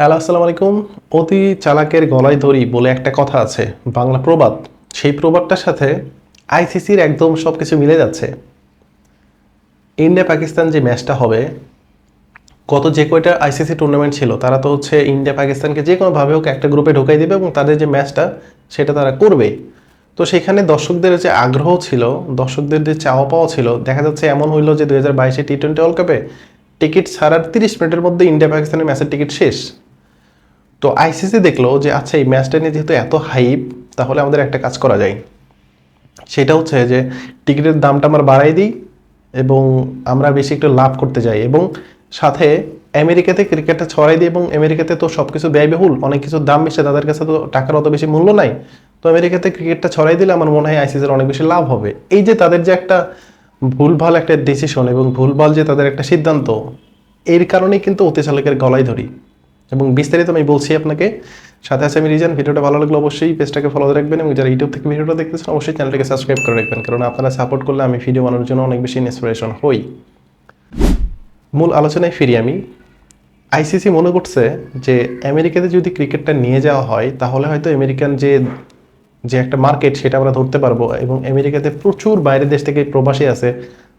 Hello, আসসালামু আলাইকুম। অতি চালাকের গলায় দড়ি বলে একটা কথা আছে, বাংলা প্রবাদ। সেই প্রবাদটার সাথে আইসিসির একদম সব কিছু মিলে যাচ্ছে। ইন্ডিয়া পাকিস্তান যে ম্যাচটা হবে, গত যে কয়টা আইসিসি টুর্নামেন্ট ছিল, তারা তো হচ্ছে ইন্ডিয়া পাকিস্তানকে যে কোনোভাবে হোক একটা গ্রুপে ঢুকাই দেবে এবং তাদের যে ম্যাচটা, সেটা তারা করবে। তো সেখানে দর্শকদের যে আগ্রহ ছিল, দর্শকদের যে চাওয়া পাওয়া ছিল, দেখা যাচ্ছে এমন হইল যে দু হাজার বাইশে টি টোয়েন্টি ওয়ার্ল্ড কাপে টিকিট ছাড়ার তিরিশ মিনিটের মধ্যে ইন্ডিয়া পাকিস্তানের ম্যাচের টিকিট শেষ। তো আইসিসি দেখল যে আচ্ছা এই ম্যাচটা নিয়ে যেহেতু এত হাইপ তাহলে আমাদের একটা কাজ করা যায়। সেটা হচ্ছে যে, টিকিটের দামটা আমরা বাড়াই দিই এবং আমরা বেশি একটু লাভ করতে যাই এবং সাথে আমেরিকাতে ক্রিকেটটা ছড়াই দিই এবং আমেরিকাতে তো সব কিছু ব্যয়বহুল, অনেক কিছুর দাম বেশি, তাদের কাছে তো টাকার অত বেশি মূল্য নাই। তো আমেরিকাতে ক্রিকেটটা ছড়াই দিলে আমার মনে হয় আইসিসির অনেক বেশি লাভ হবে। এই যে তাদের যে একটা ভুলভাল একটা ডিসিশন এবং ভুলভাল যে তাদের একটা সিদ্ধান্ত, এর কারণেই কিন্তু অতি চালকের গলায় ধরি। এবং বিস্তারিত আমি বলছি আপনাকে। সাথে আছে আমি রিজন, ভিডিওটা ভালো লাগলে অবশ্যই পেজটাকে ফলো রাখবেন এবং যারা ইউটিউব থেকে ভিডিওটা দেখতেছেন, অবশ্যই চ্যানেলটাকে সাবস্ক্রাইব করে রাখবেন, কারণ আপনারা সাপোর্ট করলে আমি ভিডিও বানানোর জন্য অনেক বেশি ইন্সপিরেশন হই। মূল আলোচনায় ফিরি আমি। আইসিসি মনে করছে যে, আমেরিকাতে যদি ক্রিকেটটা নিয়ে যাওয়া হয়, তাহলে হয়তো আমেরিকান যে যে একটা মার্কেট সেটা আমরা ধরতে পারব এবং আমেরিকাতে প্রচুর বাইরের দেশ থেকে প্রবাসী আছে।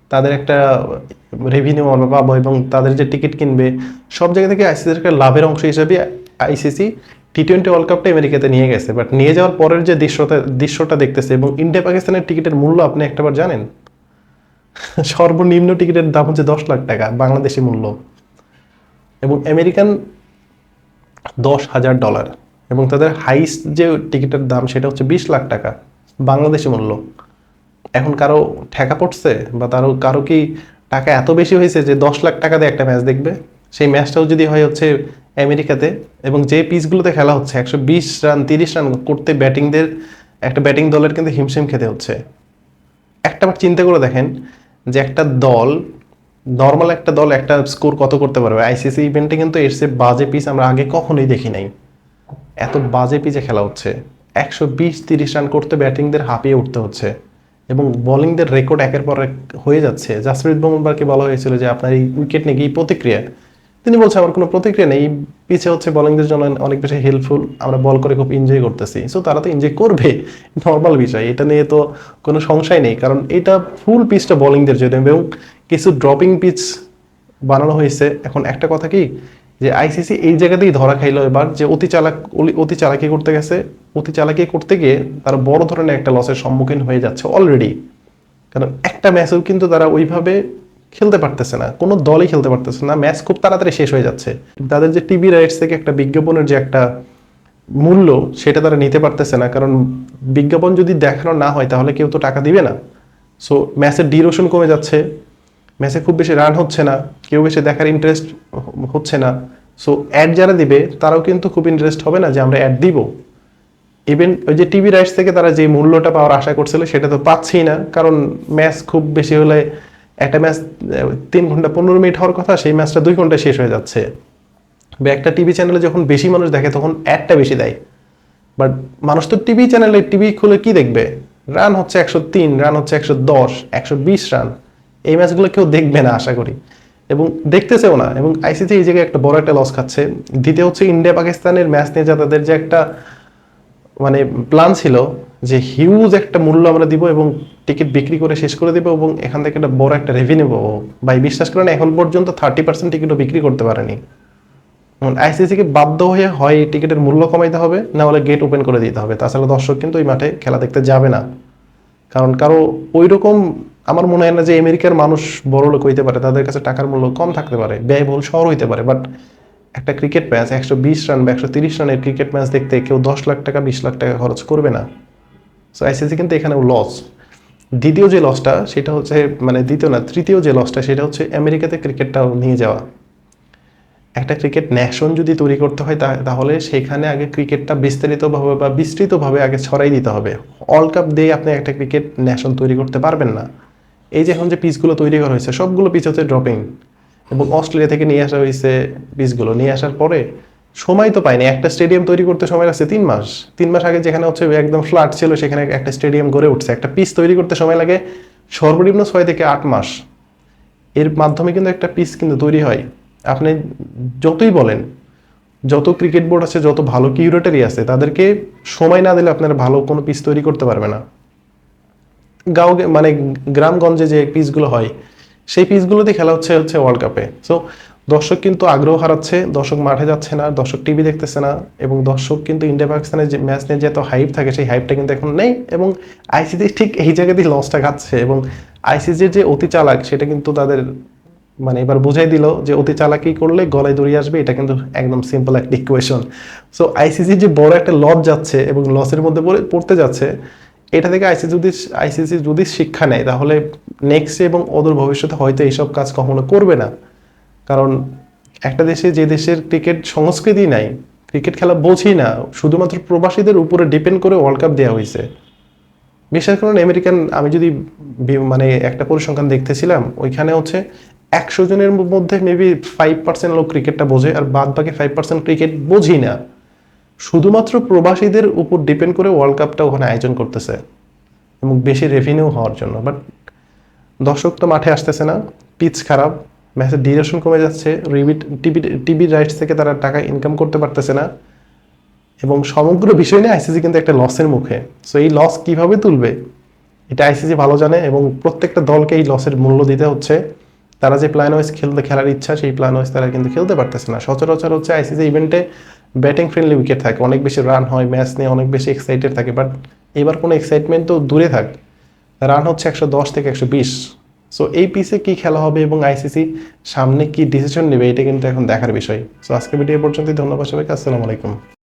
তাদের একটা রেভিনিউ আমরা পাবো এবং তাদের যে টিকিট কিনবে, সব জায়গা থেকে আইসিসির লাভের অংশ হিসেবে আইসিসি টি টোয়েন্টি ওয়ার্ল্ড কাপটা আমেরিকাতে নিয়ে গেছে। বাট নিয়ে যাওয়ার পরের যে দৃশ্যটা দৃশ্যটা দেখতেছে এবং ইন্ডিয়া পাকিস্তানের টিকিটের মূল্য আপনি একটাবার জানেন? সর্বনিম্ন টিকিটের দাম হচ্ছে দশ লাখ টাকা, বাংলাদেশি মূল্য। এবং আমেরিকান দশ হাজার ডলার। এবং তাদের হাইস্ট যে টিকিটের দাম, সেটা হচ্ছে বিশ লাখ টাকা, বাংলাদেশি মূল্য। এখন কারও ঠেকা পড়ছে বা তারও, কারও কি টাকা এত বেশি হয়েছে যে দশ লাখ টাকা দিয়ে একটা ম্যাচ দেখবে? সেই ম্যাচটাও যদি হয় হচ্ছে আমেরিকাতে এবং যে পিচগুলোতে খেলা হচ্ছে, একশো বিশ রান, তিরিশ রান করতে ব্যাটিংদের, একটা ব্যাটিং দলের কিন্তু হিমশিম খেতে হচ্ছে। একটা বার চিন্তা করে দেখেন যে একটা দল, নর্মাল একটা দল একটা স্কোর কত করতে পারবে? আইসিসি ইভেন্টে কিন্তু এর চেয়ে বাজে পিচ আমরা আগে কখনোই দেখি নাই। এত বাজে পিচে খেলা হচ্ছে। একশো বিশ, তিরিশ রান করতে ব্যাটিংদের হাঁপিয়ে উঠতে হচ্ছে। এবং বোলিংদের রেকর্ড একের পর এক হয়ে যাচ্ছে। জাসপ্রীত বুমরাহকে বলা হয়েছিল যে আপনার এই উইকেট নিয়ে কি প্রতিক্রিয়া? তিনি বলছে, আমার কোনো প্রতিক্রিয়া নেই। পিছে হচ্ছে বোলিংদের জন্য অনেক বেশি হেল্পফুল আমরা বল করে খুব এনজয় করতেছি। সো তারা তো এনজয় করবে। নর্মাল বিষয়। এটা নিয়ে তো কোনো সংশয় নেই। কারণ এটা ফুল পিচটা বোলিংদের জন্য। এবং কিছু ড্রপিং পিচ বানানো হয়েছে। এখন একটা কথা কি? যে আইসিসি এই জায়গাতেই ধরা খাইলো এবার যে অতি চালাক অতি চালাকি করতে গেছে। অতি চালাকি করতে গিয়ে তারা বড় ধরনের একটা লসের সম্মুখীন হয়ে যাচ্ছে অলরেডি কারণ একটা ম্যাচেও কিন্তু তারা ওইভাবে খেলতে পারতেছে না, কোনো দলই খেলতে পারতেছে না। ম্যাচ খুব তাড়াতাড়ি শেষ হয়ে যাচ্ছে। তাদের যে টিভি রাইটস থেকে একটা বিজ্ঞাপনের যে একটা মূল্য, সেটা তারা নিতে পারতেছে না। কারণ বিজ্ঞাপন যদি দেখানো না হয়, তাহলে কেউ তো টাকা দিবে না। সো ম্যাচের ডিউরেশন কমে যাচ্ছে। ম্যাচে খুব বেশি রান হচ্ছে না, কেউ বেশি দেখার ইন্টারেস্ট হচ্ছে না। সো অ্যাড যারা দিবে, তারাও কিন্তু খুব ইন্টারেস্ট হবে না যে আমরা অ্যাড দিব। ইভেন ওই যে টিভি রাইটস থেকে তারা যে মূল্যটা পাওয়ার আশা করছিল, সেটা তো পাচ্ছেই না। কারণ ম্যাচ খুব বেশি হলে একটা ম্যাচ তিন ঘণ্টা পনেরো মিনিট হওয়ার কথা, সেই ম্যাচটা দুই ঘন্টায় শেষ হয়ে যাচ্ছে। বা একটা টিভি চ্যানেলে যখন বেশি মানুষ দেখে, তখন অ্যাডটা বেশি দেয়। বাট মানুষ তো টিভি চ্যানেলে টিভি খুলে কি দেখবে? রান হচ্ছে একশো তিন রান হচ্ছে একশো দশ, একশো বিশ রান এই ম্যাচগুলো কেউ দেখবে না, আশা করি। এবং দেখতেছেও না। এবং আইসিসি এই জায়গায় একটা বড় একটা লস খাচ্ছে। দ্বিতীয় হচ্ছে ইন্ডিয়া পাকিস্তানের ম্যাচ নিয়ে যা তাদের যে একটা মানে প্ল্যান ছিল যে হিউজ একটা মূল্য আমরা দিব এবং টিকিট বিক্রি করে শেষ করে দেবো এবং এখান থেকে একটা বড় একটা রেভিনিউ পাবো। ভাই, বিশ্বাস করেন, এখন পর্যন্ত থার্টি পার্সেন্ট টিকিটও বিক্রি করতে পারেনি। আইসিসিকে বাধ্য হয়ে হয় টিকিটের মূল্য কমাইতে হবে, না হলে গেট ওপেন করে দিতে হবে। তাছাড়া দর্শক কিন্তু ওই মাঠে খেলা দেখতে যাবে না। কারণ কারও ওই রকম আমার মনে হয় না যে আমেরিকার মানুষ বড় লোক হইতে পারে, তাদের কাছে টাকার মূল্য কম থাকতে পারে, ব্যয়বহুল শহর হইতে পারে বাট একটা ক্রিকেট ম্যাচ একশো বিশ রান বা একশো তিরিশ রানের ক্রিকেট ম্যাচ দেখতে কেউ দশ লাখ টাকা, বিশ লাখ টাকা খরচ করবে না। সো আইসিসি কিন্তু এখানেও লস দ্বিতীয় যে লসটা সেটা হচ্ছে মানে দ্বিতীয় না, তৃতীয় যে লসটা সেটা হচ্ছে আমেরিকাতে ক্রিকেটটা নিয়ে যাওয়া। একটা ক্রিকেট ন্যাশন যদি তৈরি করতে হয় তাহলে সেখানে আগে ক্রিকেটটা বিস্তারিতভাবে বা বিস্তৃতভাবে আগে ছড়াই দিতে হবে। ওয়ার্ল্ড কাপ দিয়ে আপনি একটা ক্রিকেট ন্যাশন তৈরি করতে পারবেন না। এই যে এখন যে পিচগুলো তৈরি করা হয়েছে, সবগুলো পিচ হচ্ছে ড্রপিং এবং অস্ট্রেলিয়া থেকে নিয়ে আসা হয়েছে পিচগুলো নিয়ে আসার পরে সময় তো পায়নি একটা স্টেডিয়াম তৈরি করতে সময় লাগছে তিন মাস। তিন মাস আগে যেখানে হচ্ছে একদম ফ্ল্যাট ছিল, সেখানে একটা স্টেডিয়াম গড়ে উঠছে। একটা পিচ তৈরি করতে সময় লাগে সর্বনিম্ন ছয় থেকে আট মাস। এর মাধ্যমে কিন্তু একটা পিচ কিন্তু তৈরি হয়। আপনি যতই বলেন, যত ক্রিকেট বোর্ড আছে, যত ভালো কিউরেটারি আছে, তাদেরকে সময় না দিলে আপনারা ভালো কোনো পিচ তৈরি করতে পারবে না। গাঁও মানে গ্রামগঞ্জে যে পিচগুলো হয়, সেই পিচগুলোতে খেলা হচ্ছে হচ্ছে ওয়ার্ল্ড কাপে সো দর্শক কিন্তু আগ্রহ হারাচ্ছে, দর্শক মাঠে যাচ্ছে না, দর্শক টিভি দেখতেছে না, এবং দর্শক কিন্তু ইন্ডিয়া পাকিস্তানের যে ম্যাচ নিয়ে যে এত হাইপ থাকে, সেই হাইপটা কিন্তু এখন নেই, এবং আইসিসি ঠিক এই জায়গাতেই লসটা খাচ্ছে, এবং আইসিসির যে অতি চালাক, সেটা কিন্তু তাদের মানে এবার বুঝাই দিল যে অতি চালাকি করলে গলায় দড়িয়ে আসবে, এটা কিন্তু একদম সিম্পল একটা ইকুয়েশন সো আইসিসি যে বড় একটা লস যাচ্ছে, এবং লসের মধ্যে পড়ে- পড়তে যাচ্ছে এটা থেকে আইসিসি যদি আইসিসি যদি শিক্ষা নেয়, তাহলে নেক্সট এবং অদূর ভবিষ্যতে হয়তো এইসব কাজ কখনো করবে না। কারণ একটা দেশে যে দেশের ক্রিকেট সংস্কৃতি নাই ক্রিকেট খেলা বোঝেই না, শুধুমাত্র প্রবাসীদের উপরে ডিপেন্ড করে ওয়ার্ল্ড কাপ দেওয়া হয়েছে। বিশেষ করুন আমেরিকান আমি যদি মানে একটা পরিসংখ্যান দেখতেছিলাম, ওইখানে হচ্ছে একশো জনের মধ্যে মেবি ফাইভ পার্সেন্ট লোক ক্রিকেটটা বোঝে, আর বাদ বাকি ফাইভ পার্সেন্ট ক্রিকেট বোঝি না। শুধুমাত্র প্রবাসীদের উপর ডিপেন্ড করে ওয়ার্ল্ড কাপটা ওখানে আয়োজন করতেছে এবং বেশি রেভিনিউ হওয়ার জন্য। বাট দর্শক তো মাঠে আসতেছে না পিচ খারাপ ম্যাচের ডিউরেশন কমে যাচ্ছে রিবিট টিভি টিভি রাইটস থেকে তারা টাকা ইনকাম করতে পারতেছে না এবং সমগ্র বিষয় নিয়ে আইসিসি কিন্তু একটা লসের মুখে। সো এই লস কীভাবে তুলবে? এটা আইসিসি ভালো জানে এবং প্রত্যেকটা দলকে এই লসের মূল্য দিতে হচ্ছে। তারা যে প্ল্যান ওয়াইজ খেলতে খেলার ইচ্ছা, সেই প্ল্যান ওয়াইজ তারা কিন্তু খেলতে পারতেছে না। সচরাচর হচ্ছে আইসিসি ইভেন্টে ব্যাটিং ফ্রেন্ডলি উইকেট থাকে, অনেক বেশি রান হয় ম্যাচ নিয়ে অনেক বেশি এক্সাইটেড থাকে বাট এবার কোনো এক্সাইটমেন্ট তো দূরে থাক। রান হচ্ছে একশো দশ থেকে একশো বিশ। সো এই পিসে কী খেলা হবে এবং আইসিসি সামনে কি ডিসিশন নেবে, এটা কিন্তু এখন দেখার বিষয়। সো আজকে ভিডিও পর্যন্ত পর্যন্তই, ধন্যবাদ সবাইকে, আসসালামু আলাইকুম।